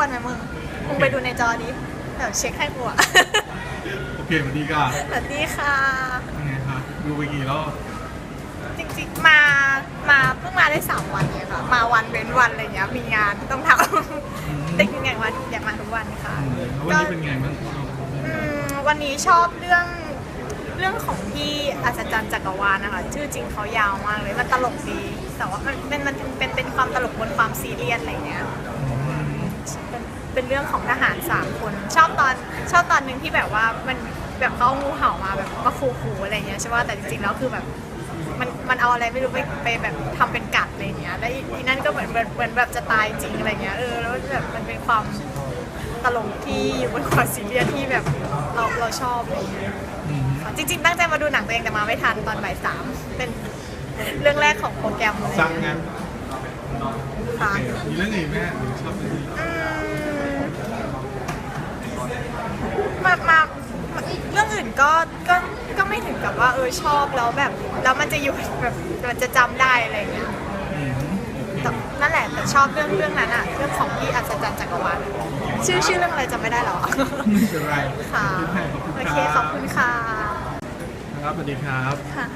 วันไหมมึง มึงไปดูในจอดิแบบเช็คให้กูอะโอเคสวัสดีค่ะสวัสดีค่ะยังไงคะดูไปกี่รอบจริงๆ มา มาเพิ่งมาได้สามวันเลยค่ะ มาวันเว้นวันอะไรเงี้ย มีงานต้องทำแต่จริงๆอยากมาอยากมาทุกวันค่ะ อืมแล้ววันนี้เป็นไงบ้างอืมวันนี้ชอบเรื่องเรื่องของพี่อัศจรรย์จักรวาลนะคะ ชื่อจริงเขายาวมากเลยมันตลกดีแต่ว่ามันเป็นมันเป็นเป็นความตลกบนความซีเรียสอะไรเงี้ย เป็นเป็นเรื่องของทหารสามคนชอบตอนชอบตอนหนึ่งที่แบบว่ามันแบบเขาเอางูเห่ามาแบบมาขู่ๆอะไรเงี้ยใช่ป่ะแต่จริงๆแล้วคือแบบมันมันเอาอะไรไม่รู้ไปไปแบบทำเป็นกัดอะไรเงี้ยแล้วอีอีนั่นก็เหมือนเหมือนเหมือนแบบจะตายจริงอะไรเงี้ยเออแล้วแบบมันเป็นความตลกที่อยู่บนความซีเรียสที่แบบเราเราชอบอะไรเงี้ยอืมจริง ๆ ตั้งใจมาดูหนังตัวเองแต่มาไม่ทันตอนบ่ายสามเป็นเรื่องแรกของโปรแกรมอะไรสั่งเงี้ยงานค่ะโอเคมีเรื่องอื่นไหมหรือชอบเรื่องนี้ อืมมามา เรื่องอื่นก็ก็ก็ไม่ถึงกับว่าเออชอบแล้วแบบแล้วมันจะอยู่แบบมันจะจำได้อะไรเงี้ยอืมโอเคแต่นั่นแหละแต่ชอบเรื่องเรื่องนั้นอะเรื่องของพี่อัศจรรย์จักรวาลชื่อชื่อเรื่องอะไรจำไม่ได้หรอไม่เป็นไรค่ะขอบคุณโอเครับขอบคุณค่ะครับสวัสดีครับค่ะ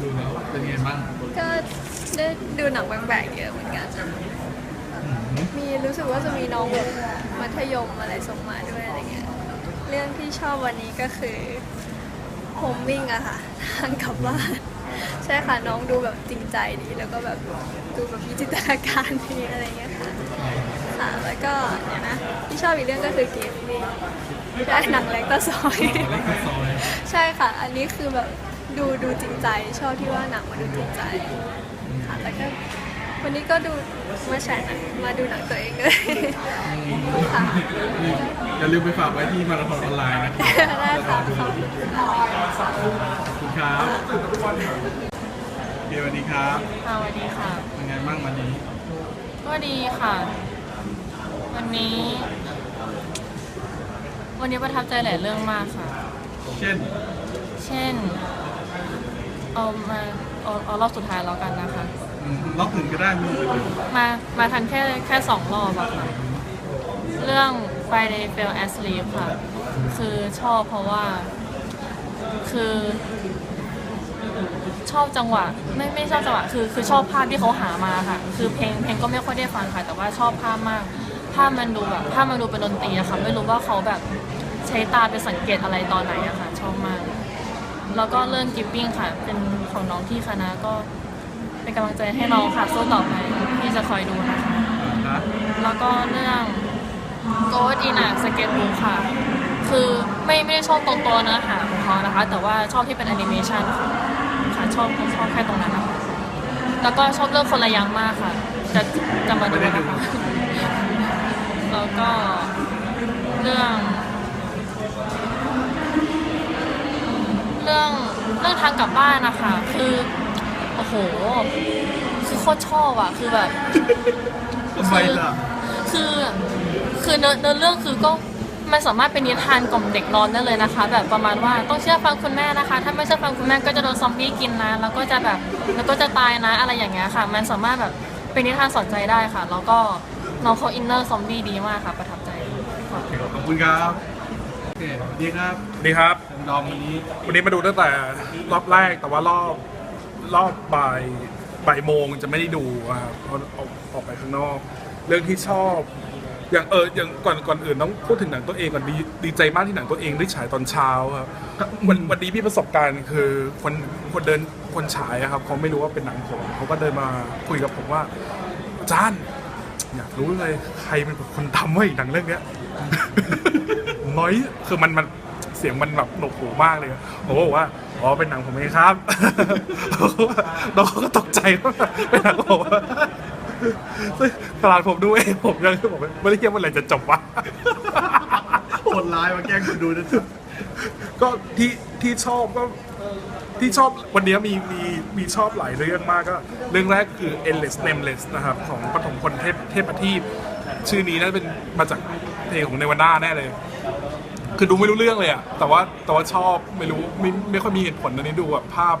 ดูแล้วเป็นไงบ้างก็ได้ดูหนังแบกๆเยอะเหมือนกันอืมมีรู้สึกว่าจะมีน้องแบบมัธยมอะไรส่งมาด้วยอะไรเงี้ย เรื่องที่ชอบวันนี้ก็คือโฮมวิ่งอะค่ะ ทางกลับบ้านใช่ค่ะน้องดูแบบจริงใจดี แล้วก็แบบดูแบบมีจินตนาการดีอะไรเงี้ยค่ะค่ะแล้วก็เดี๋ยวนะที่ชอบอีกเรื่องก็คือเกมวิ่งใช่หนังเล็กตะซอยเล็กกว่าซอย ใช่ค่ะ อันนี้คือแบบดูดูจริงใจ ชอบที่ว่าหนังมาดูจริงใจค่ะแล้วก็ วันนี้ก็ดูมาแชร์หนังมาดูหนังตัวเองเลยค่ะนี่อย่าลืมไปฝากไว้ที่มาราธอนออนไลน์นะครับได้ค่ะจะรอดูขอบคุณค่ะขอบคุณครับเดี๋ยวสวัสดีครับค่ะสวัสดีค่ะเป็นไงบ้างวันนี้ ก็ดีค่ะ วันนี้ วันนี้ประทับใจหลายเรื่องมากค่ะ เช่น เช่น เอามาเอาเอารอบสุดท้ายแล้วกันนะคะอืม รอบหนึ่งก็ได้ไมีเลยมามาทันแค่แค่สองรอบอะค่ะ เรื่อง Friday Fell Asleep ค่ะ คือชอบเพราะว่า คือ ชอบจังหวะ ไม่ไม่ชอบจังหวะ คือคือชอบภาพที่เขาหามาค่ะ คือเพลงเพลงก็ไม่ค่อยได้ฟังค่ะ แต่ว่าชอบภาพมาก ภาพมันดูแบบภาพมันดูเป็นดนตรีอะค่ะ ไม่รู้ว่าเขาแบบใช้ตาไปสังเกตอะไรตอนไหนอะค่ะ ชอบมาก แล้วก็เรื่องกิฟติ้งค่ะ เป็นของน้องที่คณะก็ เป็นกำลังใจให้น้องค่ะสู้ต่อไปพี่จะคอยดูนะคะ นะแล้วก็เรื่องโกดอีนาสเก็ตบุ๊กค่ะ คือไม่ไม่ได้ชอบตรงตัวเนื้อหาของเขานะคะ แต่ว่าชอบที่เป็นแอนิเมชันค่ะค่ะชอบชอบแค่ตรงนั้นนะคะแล้วก็ชอบเรื่องคนละยังมากค่ะ จะจะมาดูนะคะแล้วก็เรื่อง เรื่องเรื่องทางกลับบ้านนะคะ คือ โอ้โห คือโคตรชอบอะคือแบบ ทำไมล่ะ คือ คือเนื้อเนื้อเรื่องคือก็มันสามารถเป็นนิทานกล่อมเด็กนอนได้เลยนะคะ แบบประมาณว่าต้องเชื่อฟังคุณแม่นะคะ ถ้าไม่เชื่อฟังคุณแม่ก็จะโดนซอมบี้กินนะ แล้วก็จะแบบ แล้วก็จะตายนะ อะไรอย่างเงี้ยค่ะ มันสามารถแบบเป็นนิทานสอนใจได้ค่ะ แล้วก็น้องเขาอินเนอร์ซอมบี้ดีมากค่ะ ประทับใจค่ะขอบคุณครับโอเคสวัสดีครับดีครับผมดอมวันนี้ วันนี้มาดูตั้งแต่รอบแรกแต่ว่ารอบ รอบบ่ายบ่ายโมงจะไม่ได้ดูอะเพราะออกออกไปข้างนอก เรื่องที่ชอบ อย่างเอออย่างก่อนก่อนอื่นต้องพูดถึงหนังตัวเองก่อนดีดีใจมากที่หนังตัวเองได้ฉายตอนเช้าครับวันวันนี้พี่ประสบการณ์คือคนคนเดินคนฉายอะครับเขาไม่รู้ว่าเป็นหนังผมเขาก็เดินมาคุยกับผมว่าอาจารย์อยากรู้เลยใครเป็นคนทำไว้หนังเรื่องเนี้ย น้อยคือมันมัน เสียงมันแบบหนวกหูมากเลยผมก็บอกว่าอ๋อเป็นหนังผมเองครับน้องก็ตกใจว่าเป็นหนังผมซึ่งตลาดผมดูเองผมยังผมไม่ได้คิดว่าอะไรจะจบวะโหดร้ายมาแกล้งคนดูนะก็ที่ที่ชอบก็ที่ชอบวันนี้มีมีมีชอบหลายเรื่องมากก็ เรื่องแรกคือ endless nameless นะครับ ของปฐมพลเทพเทพประทีปชื่อนี้น่าจะเป็นมาจากเพลงของเนวาน่าแน่เลย คือดูไม่รู้เรื่องเลยอะแต่ว่าแต่ว่าชอบไม่รู้ไม่ไม่ค่อยมีเหตุผลอันนี้ดูแบบภาพ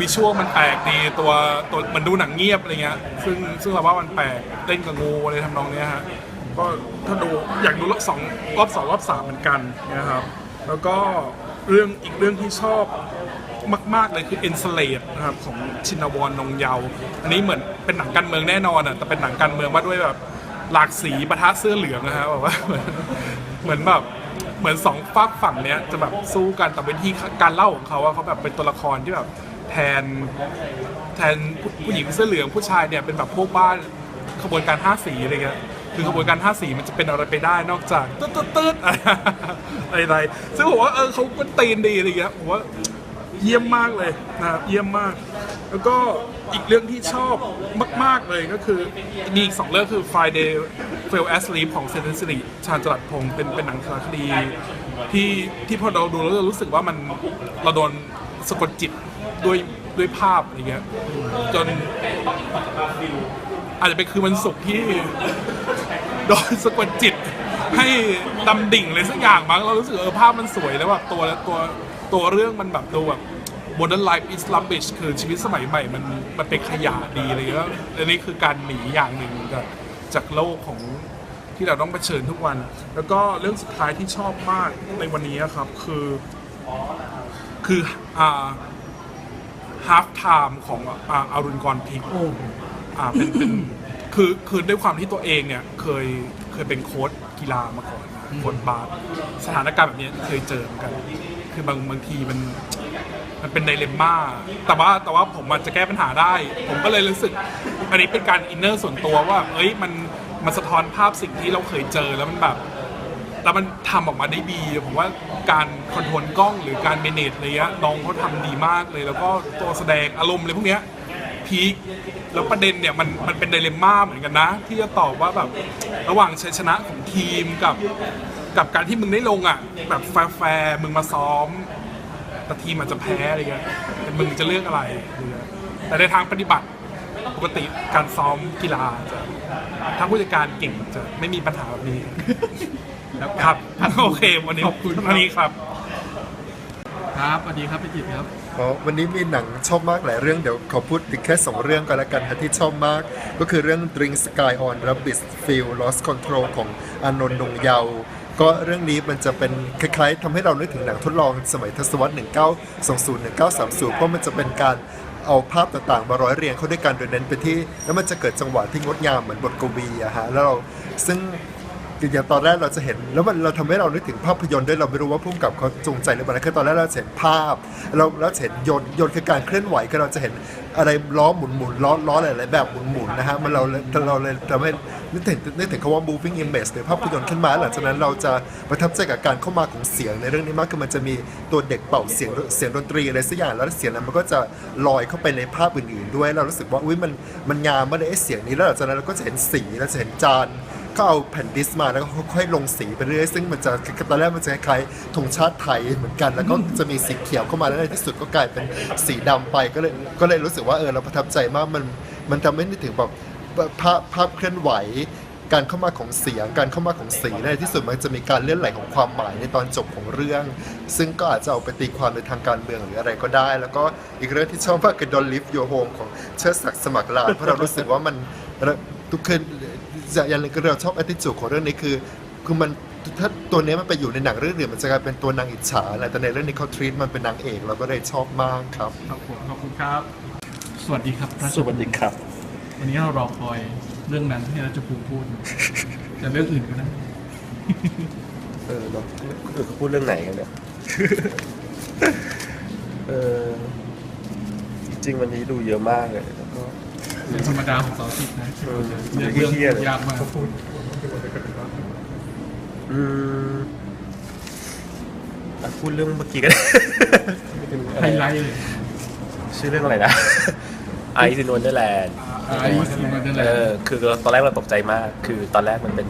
วิชวลมันแปลกดีตัวตัวมันดูหนังเงียบอะไรเงี้ย ซึ่งซึ่งเราว่ามันแปลกเล่นกับงูอะไรทำนองเนี้ยฮะก็ถ้าดูอยากดูรอบสองรอบสองรอบสามเหมือนกันนะครับ แล้วก็เรื่องอีกเรื่องที่ชอบมาก ๆ เลยคือ e n s l a v e นะครับของชินวรนงเยา อันนี้เหมือนเป็นหนังการเมืองแน่นอนอะแต่เป็นหนังการเมืองว่าด้วยแบบหลากสีประทะเสื้อเหลืองนะฮะแบบว่าเหมือนแบบ เหมือนสองฝากฝั่งเนี้ยจะแบบสู้กันแต่เป็นที่การเล่าของเขาว่าเขาแบบเป็นตัวละครที่แบบแทนแทนผู้หญิงเสื้อเหลืองผู้ชายเนี่ยเป็นแบบพวกบ้านขบวนการห้าสีอะไรเงี้ยคือขบวนการห้าสีมันจะเป็นอะไรไปได้นอกจากตืดตืดตืดอะไรๆซึ่งผมว่าเออเขาก็ตีนดีอะไรเงี้ยผมว่า เยี่ยมมากเลยนะครับเยี่ยมมาก แล้วก็อีกเรื่องที่ชอบมาก ๆ เลยก็คือมีอีกสองเรื่องคือ Friday Fell Asleep ของเซนต์สิริชาญจรัสพงศ์เป็นเป็นหนังสารคดี ที่ที่พอเราดูแล้วเรารู้สึกว่ามันเราโดนสะกดจิตด้วยด้วยภาพอะไรเงี้ยจนอาจจะเป็นคือวันศุกร์ที่โดนสะกดจิตให้ดำดิ่งเลยสักอย่างมั้งเรารู้สึกเออภาพมันสวยแล้วแบบตัวตัว ตัวเรื่องมันแบบดูแบบ modern life is rubbish คือชีวิตสมัยใหม่มันมันเป็นขยะดีอะไรเงี้ยอันนี้คือการหนีอย่างหนึ่งจากจากโลกของที่เราต้องเผชิญทุกวัน แล้วก็เรื่องสุดท้ายที่ชอบมากในวันนี้ครับคือคืออ่า half time ของอ่าอารุณกรพิกอ่าเป็นเป็นคือคือด้วยความที่ตัวเองเนี่ยเคยเคยเป็นโค้ชกีฬามาก่อนโค้ชบาสสถานการณ์แบบนี้เคยเจอเหมือนกัน คือบางบางทีมันมันเป็นไดเลมม่าแต่ว่าแต่ว่าผมมันจะแก้ปัญหาได้ ผมก็เลยรู้สึก อันนี้เป็นการอินเนอร์ส่วนตัวว่าเอ้ยมันมันสะท้อนภาพสิ่งที่เราเคยเจอแล้วมันแบบ แล้วมันทำออกมาได้ดี ผมว่าการคอนโทรลกล้องหรือการเมเนจอะไรเงี้ยน้องเขาทำดีมากเลย แล้วก็ตัวแสดงอารมณ์อะไรพวกเนี้ยพีคแล้วประเด็นเนี่ยมันมันเป็นไดเลมม่าเหมือนกันนะ ที่จะตอบว่าแบบระหว่างชัยชนะของทีมกับ กับการที่มึงได้ลงอะ แบบแฟร์ๆมึงมาซ้อม แต่ทีมอาจจะแพ้อะไรเงี้ยแต่มึงจะเลือกอะไรอะไรเงี้ยแต่ในทางปฏิบัติปกติการซ้อมกีฬาจะถ้าผู้จัดการเก่งจะไม่มีปัญหาแบบนี้แล้วครับโอเค วันนี้ขอบคุณครับวันนี้ครับ ครับสวัสดีครับพี่จิตรครับอ๋อวันนี้มีหนังชอบมากหลายเรื่องเดี๋ยวขอพูดอีกแค่สองเรื่องก็แล้วกันฮะที่ชอบมาก ก็คือเรื่อง Drink Sky on Rabbit Feel Lost Control ของอานนท์นงเยาว์ ก็เรื่องนี้มันจะเป็นคล้ายๆทำให้เรานึกถึงหนังทดลองสมัยทศวรรษ 1920 1930 เพราะมันจะเป็นการเอาภาพต่างๆ มาร้อยเรียงเข้าด้วยกันโดยเน้นไปที่ แล้วมันจะเกิดจังหวะที่งดงามเหมือนบทกวีอะฮะแล้วเราซึ่งอย่างตอนแรกเราจะเห็น แล้วมันเราทำให้เรานึกถึงภาพยนตร์ด้วยเราไม่รู้ว่าพุ่มกับเขาจงใจหรือเปล่าคือตอนแรกเราเห็นภาพ เราเราเห็นยนยนคือการเคลื่อนไหวคือเราจะเห็นอะไรล้อหมุนหมุนล้อล้อหลายๆแบบหมุนหมุนนะฮะมันเราเราเลยทำให้ นึกถึงนึกถึงคำว่า moving image หรือภาพยนตร์ขึ้นมา หลังจากนั้นเราจะประทับใจกับการเข้ามาของเสียงในเรื่องนี้มากคือมันจะมีตัวเด็กเป่าเสียงเสียงดนตรีอะไรสักอย่างแล้วเสียงนั้นมันก็จะลอยเข้าไปในภาพอื่นๆ ด้วยเรารู้สึกว่าอุ้ยมันมันงามมากเลยไอ้เสียงนี้แล้วหลังจากนั้นเราก็จะเห็นสีเราจะเห็นจานก็เอาแผ่นดิสมาแล้วก็ค่อยๆลงสีไปเรื่อยซึ่งมันจะตอนแรกมันจะคล้ายๆธงชาติไทยเหมือนกัน แล้วก็จะมีสีเขียวเข้ามาแล้วในที่สุดก็กลายเป็นสีดำไปก็เลยก็เลยรู้สึกว่าเออเราประทับใจมากมันมันทำให้นึกถึงแบบ ภาพภาพเคลื่อนไหว การเข้ามาของเสียง การเข้ามาของสีในที่สุดมันจะมีการเลื่อนไหลของความหมายในตอนจบของเรื่อง ซึ่งก็อาจจะเอาไปตีความในทางการเมืองหรืออะไรก็ได้ แล้วก็อีกเรื่องที่ชอบมากคือ Don't Live Your Home ของเชิดศักดิ์สมัครลานเพราะเรารู้สึกว่ามันทุกคืนอย่างหนึงก็เราชอบ attitude ของเรื่องนี้คือคือมันถ้าตัวนี้มันไปอยู่ในหนังเรื่องอื่นมันจะกลายเป็นตัวนางอิจฉาแหละแต่ในเรื่องนี้เขา treat มันเป็นนางเอกเราก็เลยชอบมากครับ ขอบคุณครับ สวัสดีครับ สวัสดีครับ วันนี้เรารอคอยเรื่องนั้นที่รัชภูมิพูดแต่เรื่องอื่นก็ได้ เออเนาะเออเขาพูดเรื่องไหนกันเนี่ย เออจริงๆวันนี้ดูเยอะมากเลยแล้วก็ เป็นธรรมดาของเสาร์อาทิตย์นะเออเรื่องเรื่องเหี้ยเลยยากมาก อืมอะพูดเรื่องเมื่อกี้กันไฮไลท์เลย ชื่อเรื่องอะไรนะ ไอซ์นวนเดอร์แลนด์ไอซีมา เออคือตอนแรกเราตกใจมาก คือตอนแรกมันเป็น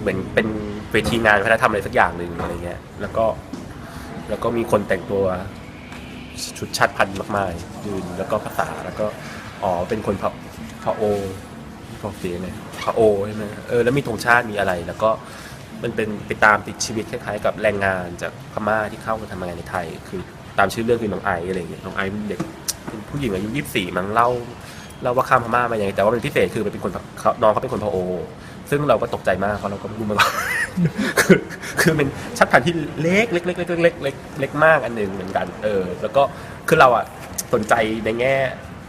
เหมือนเป็นเวทีงานวัฒนธรรมอะไรสักอย่างหนึ่งอะไรเงี้ย แล้วก็แล้วก็มีคนแต่งตัวชุดชาติพันธุ์มากมายยืนแล้วก็ภาษาแล้วก็อ๋อเป็นคนพะพะโอพะเฟียเนี่ยพะโอใช่ไหมเออแล้วมีธงชาติมีอะไร แล้วก็มันเป็นไปตามติดชีวิตคล้ายๆกับแรงงานจากพม่าที่เข้ามาทำงานในไทย คือตามชื่อเรื่องคือน้องไออะไรเงี้ยน้องไอเป็นเด็กเป็นผู้หญิงอายุยี่สิบสี่มั้งเล่า เล่าว่าข้ามพม่ามายังไงแต่ว่าเป็นพิเศษคือเป็นคนเขาน้องเขาเป็นคนพะโอ ซึ่งเราก็ตกใจมากเพราะเราก็ไม่รู้มาก่อนคือคือเป็นชัดพันธุ์ที่เล็กเล็กเล็กเล็กเล็กเล็กเล็กมากอันหนึ่งเหมือนกันเออ แล้วก็คือเราอะสนใจในแง่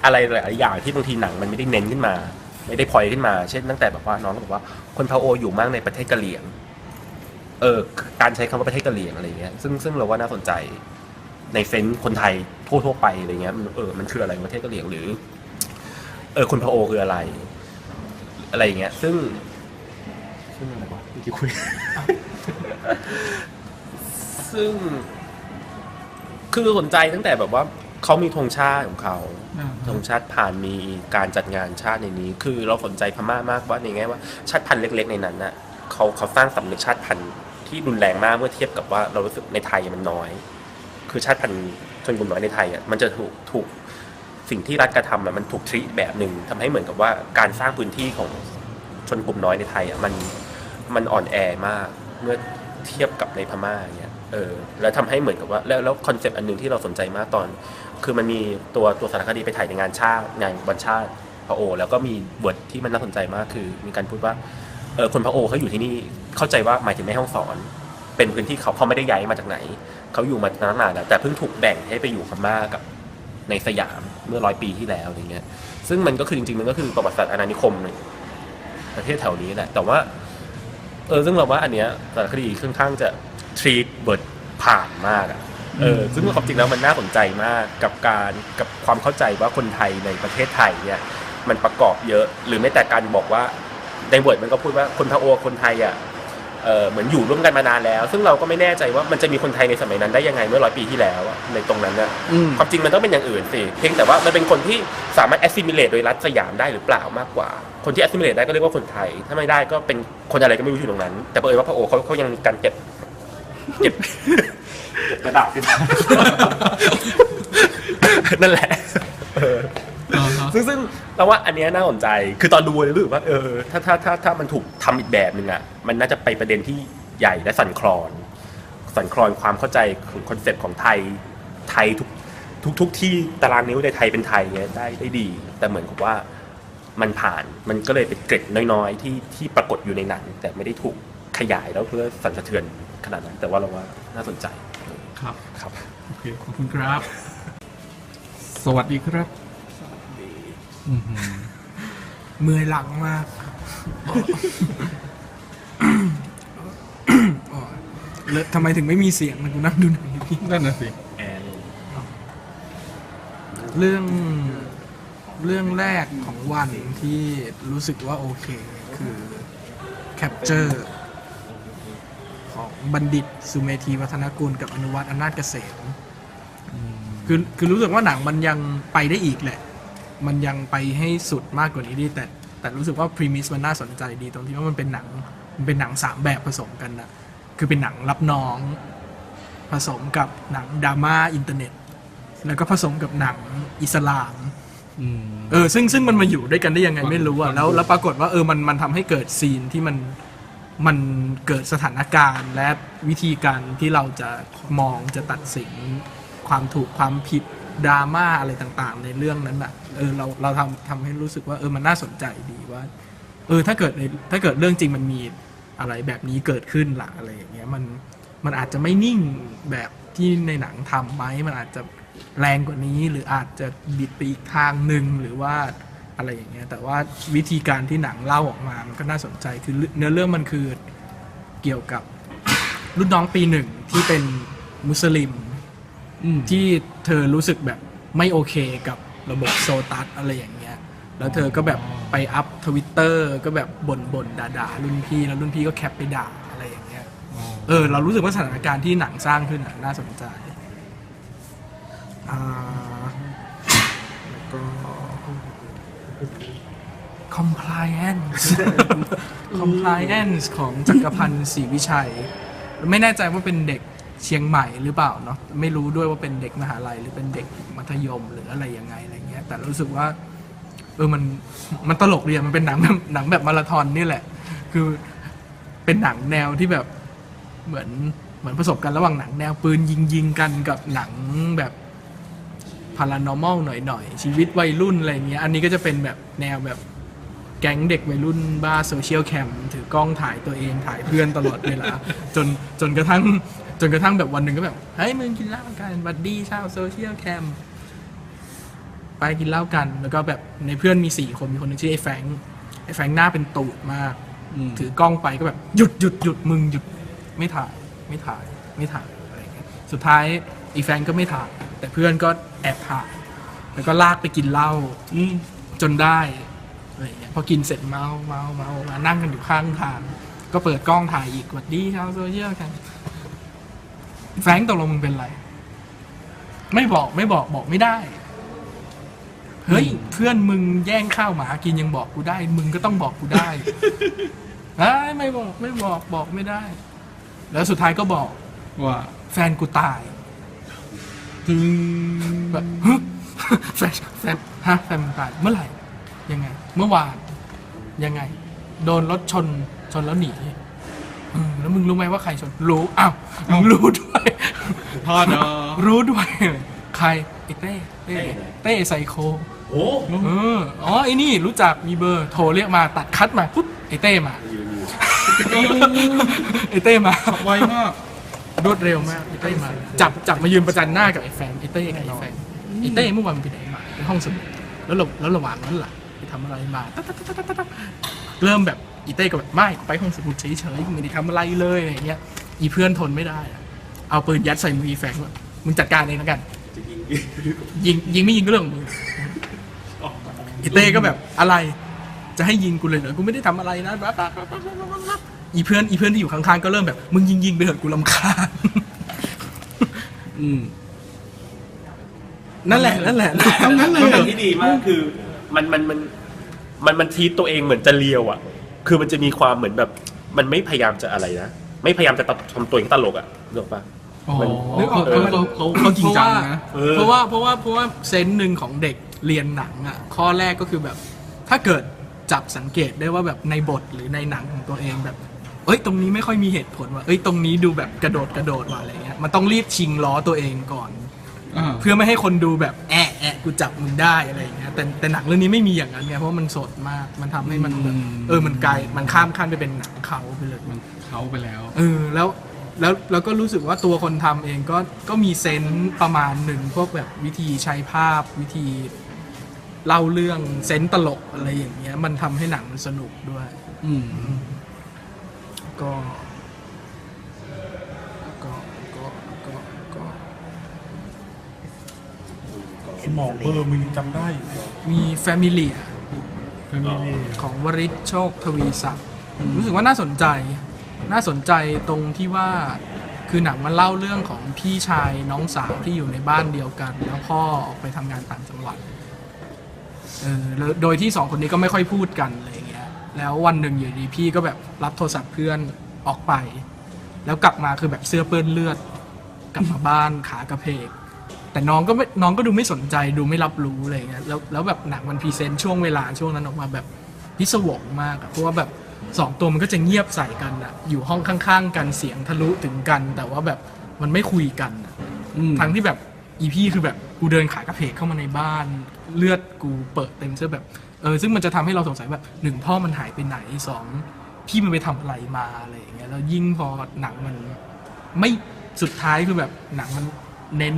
อะไรหลายอย่างที่บางทีหนังมันไม่ได้เน้นขึ้นมา ไม่ได้พอยขึ้นมา เช่นตั้งแต่แบบว่าน้องก็บอกว่าคนพะโออยู่มากในประเทศกะเหรี่ยงเออการใช้คำว่าประเทศกะเหรี่ยงอะไรเงี้ยซึ่งซึ่งเราว่าน่าสนใจในเซนคนไทยทั่วๆไปอะไรเงี้ยมันเออมันคืออะไรประเทศกะเหรี่ยงหรือ เออคนพะโอคืออะไร อะไรอย่างเงี้ย ซึ่งซึ่งอะไรวะเมื่อกี้คุย ซึ่ง คือสนใจตั้งแต่แบบว่าเขามีธงชาติของเขาอ่าธงชาติผ่านมีการจัดงานชาติในนี้ คือเราสนใจพม่ามากว่าในแง่ว่าชาติพันธุ์เล็ก ๆ ในนั้นน่ะเขาเขาสร้างสำนึกชาติพันธุ์ที่รุนแรงมากเมื่อเทียบกับว่าเรารู้สึกในไทยมันน้อย คือชาติพันธุ์ชนกลุ่มน้อยในไทยอะมันจะถูกถูก สิ่งที่รัฐกระทำมันถูกทรีแบบหนึ่งทำให้เหมือนกับว่าการสร้างพื้นที่ของชนกลุ่มน้อยในไทยอะมันมันอ่อนแอมากเมื่อเทียบกับในพม่าเงี้ยเออแล้วทำให้เหมือนกับว่าแล้วแล้วคอนเซปต์อันหนึ่งที่เราสนใจมากตอน คือมันมีตัวตัวสารคดีไปถ่ายในงานชาติงานวันชาติพระโอ แล้วก็มีบทที่มันน่าสนใจมากคือ มีการพูดว่าเออคนพระโอเขาอยู่ที่นี่เข้าใจว่าหมายถึงแม่ห้องสอน เป็นพื้นที่เขาเขาไม่ได้ย้ายมาจากไหน เขาอยู่มาตั้งนานแล้วแต่เพิ่งถูกแบ่งให้ไปอยู่พม่ากับในสยาม เมื่อร้อยปีที่แล้วอะไรเงี้ยซึ่งมันก็คือจริงๆมันก็คือประวัติศาสตร์อาณานิคมในประเทศแถวนี้แหละแต่ว่าเออซึ่งเราว่าอันเนี้ยสารคดีค่อนข้างจะ treat บทผ่านมากอะเออซึ่งความจริงแล้วมันน่าสนใจมากกับการกับความเข้าใจว่าคนไทยในประเทศไทยเนี่ยมันประกอบเยอะ หรือแม้แต่การบอกว่าในบทมันก็พูดว่าคนพะโอคนไทยอะ เออเหมือนอยู่ร่วมกันมานานแล้ว ซึ่งเราก็ไม่แน่ใจว่ามันจะมีคนไทยในสมัยนั้นได้ยังไงเมื่อร้อยปีที่แล้วอะในตรงนั้นนะความจริงมันต้องเป็นอย่างอื่นสิเพียงแต่ว่ามันเป็นคนที่สามารถ assimilate โดยรัฐสยามได้หรือเปล่ามากกว่า คนที่ assimilate ได้ก็เรียกว่าคนไทย ถ้าไม่ได้ก็เป็นคนอะไรก็ไม่รู้อยู่ตรงนั้น แต่เผอิญว่าพระโอเขาเขายังมีการเก็บเก็บกระดาษขึ้นมานั่นแหละเอออ่าฮะซึ่งซึ่งเราว่าอันเนี้ยน่าสนใจ คือตอนดูเลยรู้สึกว่าเออถ้าถ้าถ้าถ้ามันถูกทำอีกแบบหนึ่งอะมันน่าจะไปประเด็นที่ใหญ่และสั่นคลอน สั่นคลอนความเข้าใจของคอนเซ็ปต์ของไทยไทยทุกทุกทุกที่ตารางนิ้วในไทยเป็นไทยเนี้ยได้ได้ดี แต่เหมือนกับว่ามันผ่านมันก็เลยเป็นเกร็ดน้อยๆ ที่ที่ปรากฏอยู่ในหนัง แต่ไม่ได้ถูกขยายแล้วเพื่อสั่นสะเทือนขนาดนั้น แต่ว่าเราว่าน่าสนใจครับ ครับ โอเค ขอบคุณครับ สวัสดีครับอือหือ เมื่อยหลังมากอ๋อแล้วทำไมถึงไม่มีเสียงนะกูนั่งดูหนังอยู่พี่นั่นน่ะสิแอนเรื่องเรื่องแรกของวันที่รู้สึกว่าโอเค คือ Capture ของบัณฑิตสุเมธีวัฒนกุลกับอนุวัฒน์อำนาจเกษมคือคือรู้สึกว่าหนังมันยังไปได้อีกแหละ มันยังไปให้สุดมากกว่านี้ดีแต่แต่รู้สึกว่าพรีมิสมันน่าสนใจดีตรงที่ว่ามันเป็นหนังมันเป็นหนังสามแบบผสมกันนะคือเป็นหนังรับน้องผสมกับหนังดราม่าอินเทอร์เน็ต แล้วก็ผสมกับหนังอิสลามอืมเออซึ่งซึ่งมันมาอยู่ด้วยกันได้ยังไงไม่รู้อะแล้วแล้วปรากฏว่าเออมันมันทำให้เกิดซีนที่มันมันเกิดสถานการณ์และวิธีการที่เราจะมองจะตัดสินความถูกความผิดดราม่าอะไรต่างๆ ในเรื่องนั้นอะ เออเราเราทำทำให้รู้สึกว่าเออมันน่าสนใจดีว่า เออถ้าเกิดในถ้าเกิดเรื่องจริงมันมีอะไรแบบนี้เกิดขึ้นล่ะอะไรอย่างเงี้ยมันมันอาจจะไม่นิ่งแบบที่ในหนังทำไหมมันอาจจะแรงกว่านี้ หรืออาจจะบิดไปอีกทางหนึ่งหรือว่าอะไรอย่างเงี้ยแต่ว่าวิธีการที่หนังเล่าออกมามันก็น่าสนใจคือเนื้อเรื่องมันคือเกี่ยวกับรุ่นน้องปีหนึ่งที่เป็นมุสลิมอืมที่เธอรู้สึกแบบไม่โอเคกับ ระบบโซตัสอะไรอย่างเงี้ย แล้วเธอก็แบบไปอัพทวิตเตอร์ก็แบบบ่นบ่นด่าด่ารุ่นพี่แล้วรุ่นพี่ก็แคปไปด่าอะไรอย่างเงี้ย เออ เรารู้สึกว่าสถานการณ์ที่หนังสร้างขึ้นน่าสนใจ อ่า แล้วก็ compliance compliance ของจักรพันธ์ศรีวิชัย ไม่แน่ใจว่าเป็นเด็ก เชียงใหม่หรือเปล่าเนาะไม่รู้ด้วยว่าเป็นเด็กมหาลัยหรือเป็นเด็กมัธยมหรืออะไรยังไงอะไรเงี้ย แต่รู้สึกว่าเออมันมันตลกดีอะมันเป็นหนังแบบหนังแบบมาราธอนนี่แหละ คือเป็นหนังแนวที่แบบเหมือนเหมือนผสมกันระหว่างหนังแนวปืนยิงยิงกันกับหนังแบบผ paranormal หน่อยๆ ชีวิตวัยรุ่นอะไรเงี้ย อันนี้ก็จะเป็นแบบแนวแบบแก๊งเด็กวัยรุ่นบ้าโซเชียลแคมถือกล้องถ่ายตัวเองถ่ายเพื่อนตลอดเวลาจนจนกระทั่ง จนกระทั่งแบบวันหนึ่งก็แบบ เฮ้ยมึงกินเหล้ากันบัดดี้ชาวโซเชียลแคมไปกินเหล้ากัน แล้วก็แบบในเพื่อนมีสี่คนมีคนหนึงชื่อไอ้แฟรงค์ไอ้แฟรงค์หน้าเป็นตูดมากถือกล้องไปก็แบบหยุดหยุดหยุดมึงหยุดไม่ถ่าย ไม่ถ่าย ไม่ถ่ายอะไรอย่างเงี้ยสุดท้ายอีแฟรงค์ก็ไม่ถ่าย แต่เพื่อนก็แอบถ่ายแล้วก็ลากไปกินเหล้าจนได้อะไรอย่างเงี้ยพอกินเสร็จเมาเมาเมามานั่งกันอยู่ข้างทางก็เปิดกล้องถ่ายอีกหวัดดีชาวโซเชียลกัน แฟรงค์ตกลงมึงเป็นไร ไม่บอกไม่บอกบอกไม่ได้ เฮ้ย เพื่อนมึงแย่งข้าวหมากินยังบอกกูได้ มึงก็ต้องบอกกูได้เอ้ยไม่บอกไม่บอกบอกไม่ได้ แล้วสุดท้ายก็บอก ว่าแฟนกูตายถึงแบบฮะแฟนแฟนฮะแฟนมึงตายเมื่อไหร่ ยังไง เมื่อวานยังไง โดนรถชนชนแล้วหนีเออแล้วมึงรู้ไหมว่าใครชนรู้อ้าวมึงรู้ด้วย ทอดเนาะรู้ด้วย ใครไอ้เต้เต้เต้ไซโคโอ้เอออ๋อไอ้นี่รู้จักมีเบอร์โทรเรียกมาตัดคัดมาปุ๊บไอ้เต้มาไอ้เต้มาไวมากรวดเร็วมากไอ้เต้มา จับจับมายืนประจันหน้ากับไอ้แฟนไอ้เต้กับไอ้แฟนไอ้เต้เมื่อวานมันไปไหนมาไปห้องสมุดแล้วระแล้วระหว่างนั้นล่ะไปทำอะไรมาตัดตัดตัดตัดตัดตัดเริ่มแบบอีเต้ก็แบบไม่ไปห้องสมุดเฉยๆกูไม่ได้ทำอะไรเลยอะไรอย่างเงี้ย อีเพื่อนทนไม่ได้อะ เอาปืนยัดใส่มืออีแฟนว่ามึงจัดการเองแล้วกันยิงยิงไม่ยิงก็เรื่องของมึงอีเต้ก็แบบอะไร จะให้ยิงกูเลยเหรอกูไม่ได้ทำอะไรนะแบบอีเพื่อนอีเพื่อนที่อยู่ข้างๆก็เริ่มแบบ มึงยิงยิงไปเถอะกูลำคาญอืมนั่นแหละนั่นแหละเอางั้นเลยมันเหรเป็นอที่ดีมากคือมันมันมันมันมันทีตตัวเองเหมือนจะเลียวอะ คือมันจะมีความเหมือนแบบ มันไม่พยายามจะอะไรนะ ไม่พยายามจะทำตัวเองตลกอะนึกออกปะ อ๋อนึกออกเขาเขาเขาเขาจริงจังนะเออเพราะว่าเพราะว่าเพราะว่าเซนส์หนึ่งของเด็กเรียนหนังอะข้อแรกก็คือแบบ ถ้าเกิดจับสังเกตได้ว่าแบบในบทหรือในหนังของตัวเองแบบ เอ้ยตรงนี้ไม่ค่อยมีเหตุผลว่ะเอ้ยตรงนี้ดูแบบกระโดดกระโดดว่ะอะไรเงี้ยมันต้องรีบชิงล้อตัวเองก่อน อ่าเพื่อไม่ให้คนดูแบบแอะแอะกูจับมึงได้อะไรอย่างเงี้ยแต่แต่หนังเรื่องนี้ไม่มีอย่างนั้นไงเพราะมันสดมากมันทำให้มันแบบอืมเออมันไกลมันข้ามขั้นไปเป็นหนังเขาไปเลย มันเขาไปแล้ว เออแล้ว แล้วแล้วก็รู้สึกว่าตัวคนทำเองก็ก็มีเซนส์ประมาณหนึ่งพวกแบบวิธีใช้ภาพวิธีเล่าเรื่องเซนส์ตลกอะไรอย่างเงี้ย มันทำให้หนังมันสนุกด้วย อืม ก็ก็ก็ก็ก็สมองเบอร์มึงจำได้อยู่มีแฟมิลี่แฟมิลี่ของวริศโชคทวีศักดิ์รู้สึกว่าน่าสนใจ น่าสนใจตรงที่ว่าคือหนังมันเล่าเรื่องของพี่ชายน้องสาวที่อยู่ในบ้านเดียวกัน แล้วพ่อออกไปทำงานต่างจังหวัดเออแล้วโดยที่สองคนนี้ก็ไม่ค่อยพูดกันอะไรอย่างเงี้ยแล้ววันหนึ่งอยู่ดีพี่ก็แบบรับโทรศัพท์เพื่อนออกไป แล้วกลับมาคือแบบเสื้อเปื้อนเลือด กลับมาบ้านขากระเพก แต่น้องก็ไม่น้องก็ดูไม่สนใจดูไม่รับรู้อะไรอย่างเงี้ยแล้วแล้วแบบหนังมันพรีเซนต์ช่วงเวลาช่วงนั้นออกมาแบบพิศวงมากอะเพราะว่าแบบ สองตัวมันก็จะเงียบใส่กันอะอยู่ห้องข้างๆกันเสียงทะลุถึงกัน แต่ว่าแบบมันไม่คุยกันอะอืมทั้งที่แบบอีพี่คือแบบกูเดินขากระเพกเข้ามาในบ้าน เลือดกูเปิดเต็มเสื้อแบบเออซึ่งมันจะทำให้เราสงสัยแบบหนึ่งพ่อมันหายไปไหนสองพี่มันไปทำอะไรมาอะไรอย่างเงี้ยแล้วยิ่งพอหนังมัน ไม่สุดท้ายคือแบบหนังมันเน้น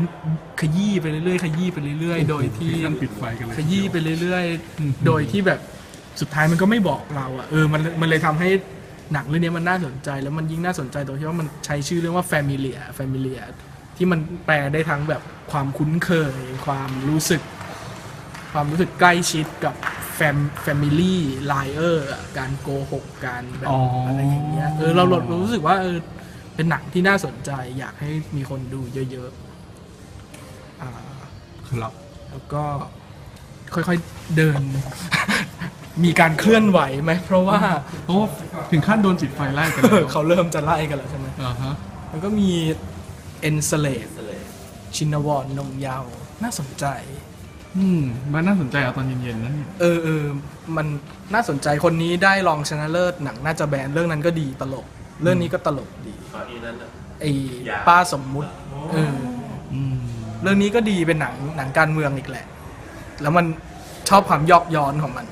ขยี้ไปเรื่อยๆขยี้ไปเรื่อยๆ โดยที่ถึงขั้นปิดไฟกันเลยขยี้ไปเรื่อยอืมๆโดยที่แบบ สุดท้ายมันก็ไม่บอกเราอะเออมันมันเลยทำให้หนังเรื่องนี้มันน่าสนใจ แล้วมันยิ่งน่าสนใจตรงที่ว่ามันใช้ชื่อเรื่องว่า familiar familiar ที่มันแปลได้ทั้งแบบความคุ้นเคย ความรู้สึก ความรู้สึกใกล้ชิดกับแฟม family liar อะการโกหกการแบบอ๋อออะไรอย่างเงี้ยเออเราเราเรารู้สึกว่าเออเป็นหนังที่น่าสนใจ อยากให้มีคนดูเยอะๆอ่าครับแล้วก็ค่อยๆเดิน มีการเคลื่อนไหวไหมเพราะว่าเพราะว่าถึงขั้นโดนจิตไฟไล่กันแล้วเขาเริ่มจะไล่กันแล้วใช่ไหมอ่าฮะแล้วก็มีเอนสเลดชินวรนงเยาวน่าสนใจ อืมมันน่าสนใจเอาตอนเย็นๆนั่นเออเออมันน่าสนใจคนนี้ได้รองชนะเลิศหนังน่าจะแบนเรื่องนั้นก็ดีตลก เรื่องนี้ก็ตลกดีอีนั้นน่ะไอ้ป้าสมมุติเอออืมเรื่องนี้ก็ดีเป็นหนังหนังการเมืองอีกแหละ แล้วมันชอบความยอกย้อนของมัน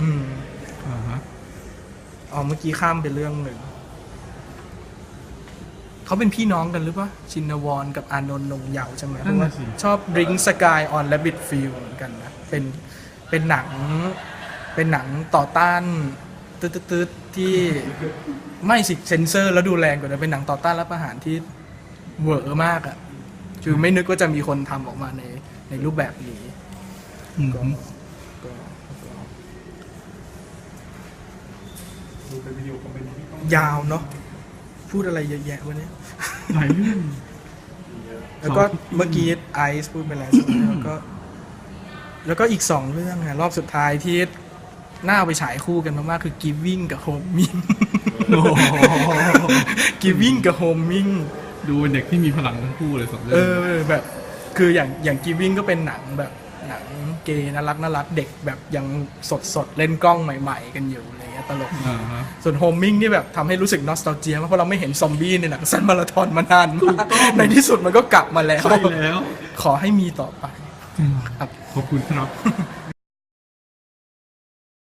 อืมอ่าฮะอ๋อเมื่อกี้ข้ามไปเรื่องหนึ่งเขาเป็นพี่น้องกันหรือเปล่าชินวรกับอานนท์นงเยาว์ใช่ไหมเพนั่นราะว่าน่ะสิ ชอบ Ring Sky on Rabbit Field เหมือนกันนะเป็นเป็นหนัง เป็นหนังต่อต้านตืดตืดๆที่ไม่สิเซนเซอร์แล้วดูแรงกว่านะเป็นหนังต่อต้านรัฐประหารที่เวอร์มากอะ่ะคือไม่นึกว่าจะมีคนทำออกมาในในรูปแบบนี้ อืมก็ก็ ยาวเนาะพูดอะไรเยอะแยะวะเนี่ยหลายเรื่อง แล้วก็สองที่เมื่อกี้ไอซ์พูดไปแล้วใช่ไหมแล้วก็ แล้วก็อีกสองเรื่องอะรอบสุดท้ายที่น่าเอาไปฉายคู่กันมากๆคือ Giving กับ Homing โอ้โห Giving กับ Homing ดูเป็นเด็กที่มีพลังทั้งคู่เลยสองเรื่เอองอแบบ คืออย่างอย่าง Giving ก็เป็นหนังแบบหนังเกย์น่ารักน่ารักเด็กแบบยังสดสดๆเล่นกล้องใหม่ ๆ กันอยู่อะไรเงี้ย ตลกอ่าฮะส่วนโฮมมิ่งนี่แบบทำให้รู้สึกนอสต a เจียมากเพราะเราไม่เห็นซอมบี้ในหนังสั้นมาราธอนมานานมากในที่สุดมันก็กลับมาแล้ว ใช่แล้ว ขอให้มีต่อไปอืมครับ ขอบคุณครับ